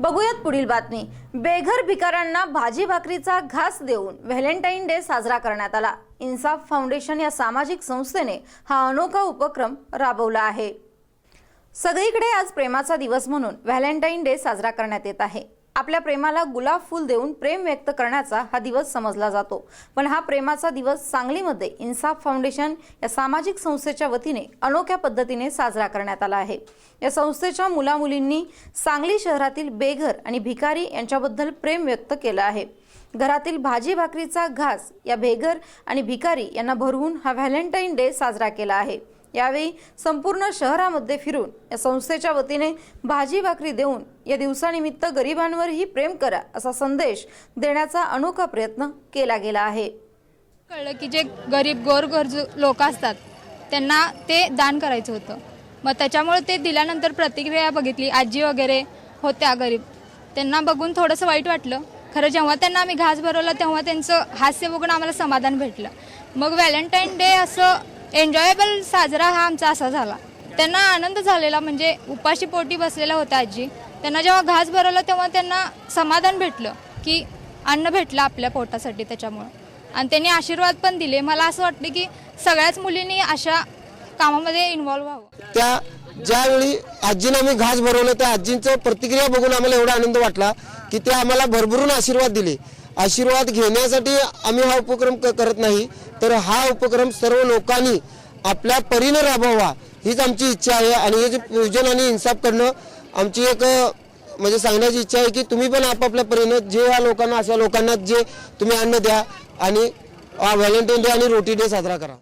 बघूयात पुढील बातमी. बेघर भिकाऱ्यांना भाजी भाकरीचा घास देऊन व्हॅलेंटाईन डे साजरा करण्यात आला. इन्साफ फाउंडेशन या सामाजिक संस्थेने हा अनोखा उपक्रम राबवला आहे. सगळीकडे आज प्रेमाचा दिवस म्हणून व्हॅलेंटाईन डे साजरा करण्यात येत आहे. आपल्या प्रेमाला गुलाब फूल देऊन प्रेम व्यक्त करण्याचा हा दिवस समजला जातो. पण हा प्रेमाचा दिवस सांगलीमध्ये इन्साफ फाउंडेशन या सामाजिक संस्थेच्या वतीने अनोख्या पद्धतीने साजरा करण्यात आला आहे. या संस्थेच्या मुलामुलींनी सांगली शहरातील बेघर आणि भिकारी यांच्याबद्दल प्रेम व्यक्त केलं आहे. घरातील भाजी भाकरीचा घास या बेघर आणि भिकारी यांना भरवून हा व्हॅलेंटाईन डे साजरा केला आहे. यावेळी संपूर्ण शहरामध्ये फिरून या संस्थेच्या वतीने भाजी भाकरी देऊन या दिवसानिमित्त गरिबांवरही प्रेम करा असा संदेश देण्याचा अनोखा प्रयत्न केला गेला आहे. कळलं की जे गरीब गोरगरजू लोक असतात त्यांना ते दान करायचं होतं. मग त्याच्यामुळे ते दिल्यानंतर प्रतिक्रिया बघितली आजी वगैरे होत्या गरीब. त्यांना बघून थोडंसं वाईट वाटलं. खरं जेव्हा त्यांना आम्ही घास भरवला तेव्हा त्यांचं हास्य बघून आम्हाला समाधान भेटलं. मग व्हॅलेंटाईन डे असं एन्जॉयबल साजरा हा आमचा असा झाला. त्यांना आनंद झालेला म्हणजे उपाशी पोटी बसलेला होता आजी. त्यांना जेव्हा घास भरवलं तेव्हा त्यांना समाधान भेटलं की अन्न भेटलं आपल्या पोटासाठी त्याच्यामुळं. आणि त्यांनी आशीर्वाद पण दिले. मला असं वाटतं की सगळ्याच मुलींनी अशा कामामध्ये इन्व्हॉल्व्ह व्हावं. त्या ज्यावेळी आजीनं आम्ही घास भरवलं त्या आजींचं प्रतिक्रिया बघून आम्हाला एवढा आनंद वाटला की ते आम्हाला भरभरून आशीर्वाद दिले. आशीर्वाद घेण्यासाठी आम्ही हा उपक्रम क- करत नाही तर हा उपक्रम सर्व लोकांनी आपल्या परीनं राबवावा हीच आमची इच्छा आहे. आणि हे जे पूजन आणि इन्साफ करणं आमची एक म्हणजे सांगण्याची इच्छा आहे की तुम्ही पण आपापल्या परीनं जे या लोकांना अशा लोकांना जे तुम्ही अन्न द्या आणि व्हॅलेंटाईन डे आणि रोटी डे साजरा करा.